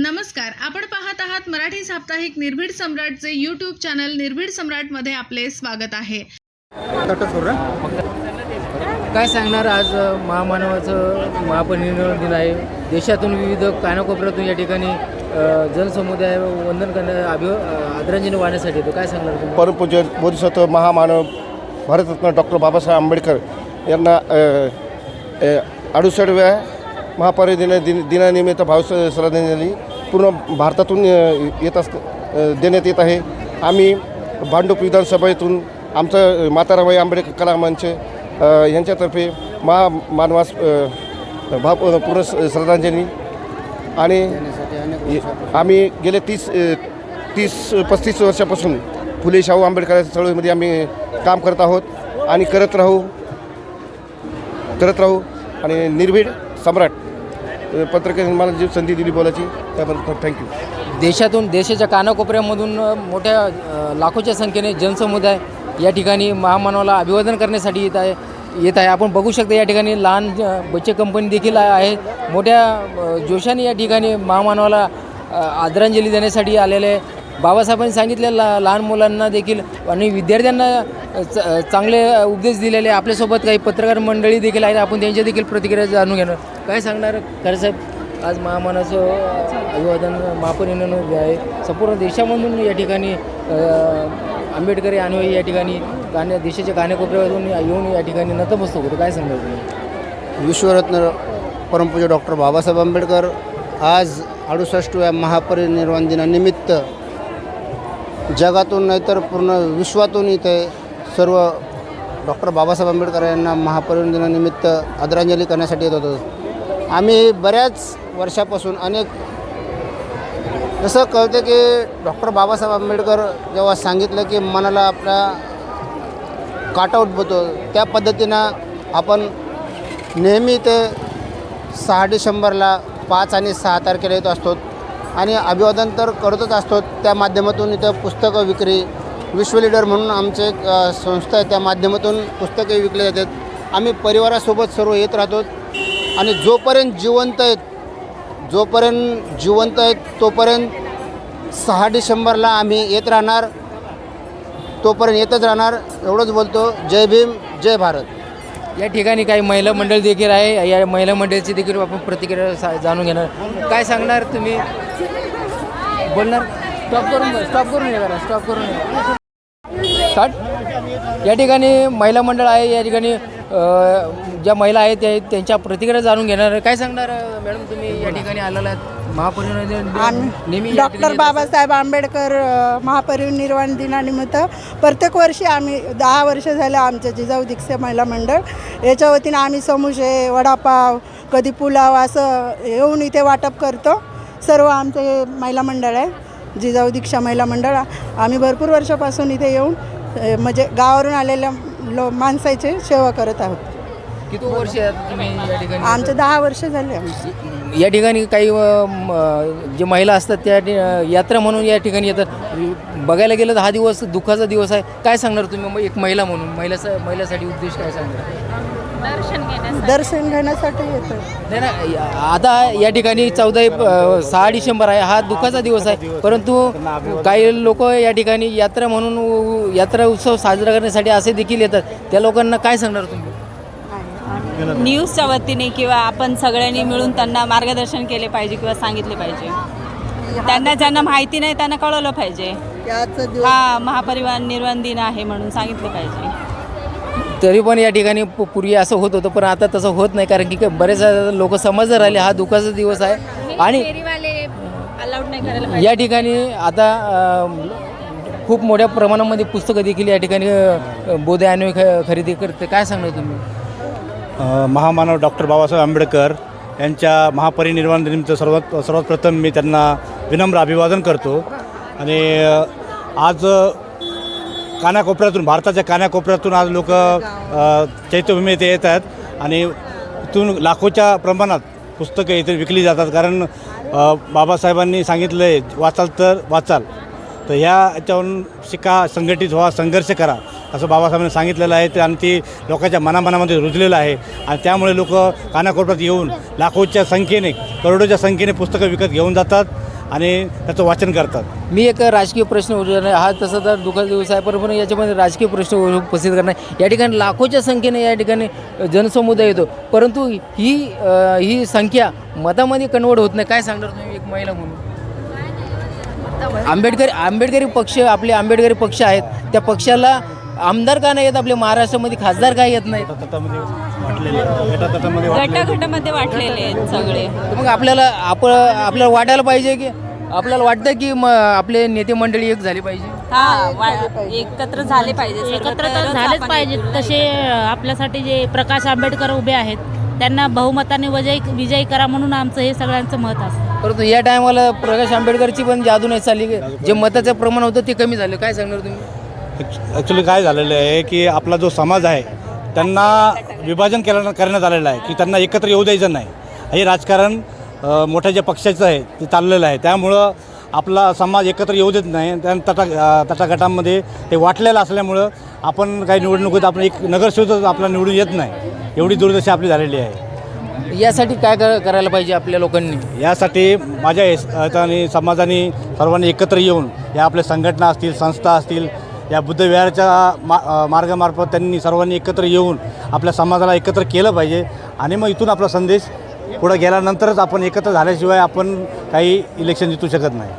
नमस्कार आपण पाहत आहात मराठी साप्ताहिक निर्भीड सम्राटचे यूट्यूब चॅनल निर्भीड सम्राटमध्ये आपले स्वागत आहे. काय सांगणार आज महामानवाचं महापरिनिर्वाण दिन आहे. देशातून विविध कानाकोपऱ्यातून या ठिकाणी जनसमुदाय वंदन करण्या अभि आदरांजली वाहण्यासाठी येतो. काय सांगणार तुम्ही? परमपूज्य बोधिसत्व महामानव भारतरत्न डॉक्टर बाबासाहेब आंबेडकर यांना अडुसष्टव्या महापरिदिन दिन दिनानिमित्त भाव श्रद्धांजली पूर्ण भारतातून येत असत देण्यात येत आहे. आम्ही भांडूप विधानसभेतून आमचं माताराबाई आंबेडकर कला मंच यांच्यातर्फे महा मानवास भाव पूर्ण श्रद्धांजली. आणि आम्ही गेले तीस तीस पस्तीस वर्षापासून फुले शाहू आंबेडकरांच्या चळवळीमध्ये आम्ही काम करत आहोत आणि करत राहू करत राहू आणि निर्भीड सम्राट अ, पत्रकार मला जी संधी दिली बोलायची त्याबद्दल थँक्यू देशातून देशाच्या कानाकोपऱ्यामधून मोठ्या लाखोच्या संख्येने जनसमुदाय या ठिकाणी महामानवाला अभिवादन करण्यासाठी येत आहे येत आहे. आपण बघू शकता या ठिकाणी लहान बच्चे कंपनी देखील आहे. मोठ्या जोशाने या ठिकाणी महामानवाला आदरांजली देण्यासाठी आलेले आहे. बाबासाहेबांनी सांगितले ला लहान मुलांना देखील आणि विद्यार्थ्यांना च चांगले उपदेश दिलेले आहे. आपल्यासोबत काही पत्रकार मंडळी देखील आहेत. आपण त्यांच्या देखील प्रतिक्रिया जाणून घेणार. काय सांगणार? खरं साहेब आज महामानाचं अभिवादन महापरिनिर्वाण आहे. संपूर्ण देशामधून या ठिकाणी आंबेडकरी अनुयायी या ठिकाणी कान्या देशाच्या कान्याकोपऱ्यावरून येऊन या ठिकाणी नतमस्तक होतो. काय सांगाल तुम्ही? विश्वरत्न परमपूज्य डॉक्टर बाबासाहेब आंबेडकर आज अडुसष्टव्या महापरिनिर्वाण दिनानिमित्त जगातून नाहीतर पूर्ण विश्वातून इथे सर्व डॉक्टर बाबासाहेब आंबेडकर यांना महापरिनिर्वाण दिनानिमित्त आदरांजली करण्यासाठी येत होतो. आम्ही बऱ्याच वर्षापासून अनेक जसं कळतं की डॉक्टर बाबासाहेब आंबेडकर जेव्हा सांगितलं की मनाला आपल्या काटआउट होतो त्या पद्धतीनं आपण नेहमी ते सहा डिसेंबरला पाच आणि सहा तारखेला येत असतो आणि अभिवादन तर करतच असतो. त्या माध्यमातून इथं पुस्तकं विक्री विश्व लीडर म्हणून आमचे एक संस्था आहे त्या माध्यमातून पुस्तके विकले जातात. आम्ही परिवारासोबत सर्व येत राहतो. आणि जोपर्यंत जिवंत आहेत जोपर्यंत जिवंत आहेत तोपर्यंत सहा डिसेंबरला आम्ही येत राहणार तोपर्यंत येतच राहणार एवढंच बोलतो. जय भीम जय भारत. या ठिकाणी काही महिला मंडळ देखील आहे. या महिला मंडळची देखील आपण प्रतिक्रिया सा- जाणून घेणार. काय सांगणार तुम्ही? बोलणार? स्टॉप करून स्टॉप करून ये स्टॉप करून स्टार्ट या ठिकाणी महिला मंडळ आहे या ठिकाणी ज्या महिला आहेत त्या त्यांच्या प्रतिक्रिया जाणून घेणार. काय सांगणार अ, मॅडम तुम्ही या ठिकाणी आलेला आहात? महापरिनिर्वाण दिन नेहमी या डॉक्टर ठिकाणी येत बाबासाहेब आंबेडकर अ, महापरिनिर्वाण दिनानिमित्त प्रत्येक वर्षी आम्ही दहा वर्ष झाले आमच्या जिजाऊ दीक्षे महिला मंडळ. याच्या वतीनं आम्ही समोसे वडापाव कधी पुलाव असं येऊन इथे वाटप करतो. सर्व आमचं हे महिला मंडळ आहे जिजाऊ दीक्षा महिला मंडळ. आम्ही भरपूर वर्षापासून इथे येऊन अ, म्हणजे गावावरून आलेल्या लो माणसाची सेवा करत आहोत. किती वर्ष तुम्ही या ठिकाणी? आमचे दहा वर्ष झाले आमची या ठिकाणी काही अ, म, जे महिला असतात त्या ठि- अ, यात्रा म्हणून या ठिकाणी येतात. बघायला गेलं तर हा दिवस दुःखाचा दिवस आहे. काय सांगणार तुम्ही? मग एक महिला म्हणून. महिला महिलासाठी उद्देश काय सांगणार? दर्शन घेण्यासाठी? येतो नाही ना या- आता या ठिकाणी चौदा सहा डिसेंबर आहे. हा दुःखाचा दिवस आहे. परंतु काही लोक या ठिकाणी यात्रा म्हणून उ- यात्रा उत्सव साजरा करण्यासाठी असे देखील येतात. त्या लोकांना काय सांगणार तुम्ही? न्यूजच्या वतीने किंवा आपण सगळ्यांनी मिळून त्यांना मार्गदर्शन केले पाहिजे किंवा सांगितले पाहिजे? त्यांना ज्यांना माहिती नाही त्यांना कळवलं पाहिजे. याचं दिवस हा महापरिवार निर्वाण दिन आहे म्हणून सांगितले पाहिजे. तरी पण या ठिकाणी पू- पूर्वी असं होत होतं पण आता तसं होत नाही कारण की बरेच लोक समजदार राहिले हा दुःखाचा दिवस आहे. आणि अलाउड नाही करायला या ठिकाणी आता खूप मोठ्या प्रमाणामध्ये पुस्तकं देखील या ठिकाणी बोधे आणि ख खरेदी करते. काय सांगणार तुम्ही? महामानव डॉक्टर बाबासाहेब आंबेडकर यांच्या महापरिनिर्वाण दिनानिमित्त सर्वात सर्वात प्रथम मी त्यांना विनम्र अभिवादन करतो. आणि आज कानाकोपऱ्यातून भारताच्या कानाकोपऱ्यातून आज लोक चैत्यभूमी येथे येत आहेत आणि इथून लाखोच्या प्रमाणात पुस्तकं इथे विकली जातात. कारण बाबासाहेबांनी सांगितलं आहे वाचाल तर वाचाल. तर ह्या याच्यावरून शिका संघटित व्हा संघर्ष करा असं बाबासाहेबांनी सांगितलेलं आहे. ते आणि ती लोकांच्या मनामनामध्ये रुजलेलं आहे. आणि त्यामुळे लोक कानाकोपऱ्यात येऊन लाखोच्या संख्येने करोडोच्या संख्येने पुस्तकं विकत घेऊन जातात. आणि त्याचं वाचन करतात. मी एक राजकीय प्रश्न उचलणार हा तसं तर दुःखाचा दिवस आहे परंतु याच्यामध्ये राजकीय प्रश्न उपस्थित करणार या ठिकाणी लाखोच्या संख्येने या ठिकाणी जनसमुदाय येतो. परंतु ही अ, ही संख्या मतामध्ये कन्वर्ट होत नाही. काय सांगणार तुम्ही? एक महिला म्हणून. आंबेडकर आंबेडकरी पक्ष आपले आंबेडकरी पक्ष आहेत. त्या पक्षाला आमदार का नाही येत आपल्या महाराष्ट्रामध्ये खासदार का येत तटामध्ये वाटलेले गटातटामध्ये वाटलेले गटागटामध्ये वाटलेले आहेत सगळे. तर मग आपल्याला आपण आपल्याला वाटायला पाहिजे की आपल्याला वाटतं की म आपले नेते मंडळी एक झाली पाहिजे? हा वा- एकत्र झाले पाहिजे सर्व एकत्र तर तरच झालेच आपण पाहिजेत. एकत्र तसे आपल्यासाठी जे प्रकाश आंबेडकर उभे आहेत त्यांना बहुमताने विजयी विजयी करा म्हणून आमचं हे सगळ्यांचं मत असतं. परंतु या टायमाला प्रकाश आंबेडकरची पण जादू नाही चालली. जे मताचं प्रमाण होतं ते कमी झालं. काय सांगणार तुम्ही? ॲक्च्युली काय झालेलं आहे की आपला जो समाज आहे त्यांना विभाजन केलं करण्यात आलेलं आहे की त्यांना एकत्र येऊ द्यायचं नाही. हे राजकारण मोठ्या ज्या पक्षाचं आहे ते चाललेलं आहे. त्यामुळं आपला समाज एकत्र येऊ देत नाही त्या तटा तटागटांमध्ये ते वाटलेलं असल्यामुळं आपण काही निवडणुकीत आपण एक नगरसेवक आपला निवडून येत नाही. एवढी दुर्दशा आपली झालेली आहे. यासाठी काय कर- करायला पाहिजे आपल्या लोकांनी? यासाठी माझ्या समाजाने सर्वांनी एकत्र येऊन या आपल्या संघटना असतील संस्था असतील या बुद्धविहाराच्या मा मार्गामार्फत त्यांनी सर्वांनी एकत्र येऊन आपल्या समाजाला एकत्र केलं पाहिजे. आणि मग इथून आपला संदेश पुढं गेल्यानंतरच आपण एकत्र झाल्याशिवाय आपण काही इलेक्शन जितू शकत नाही.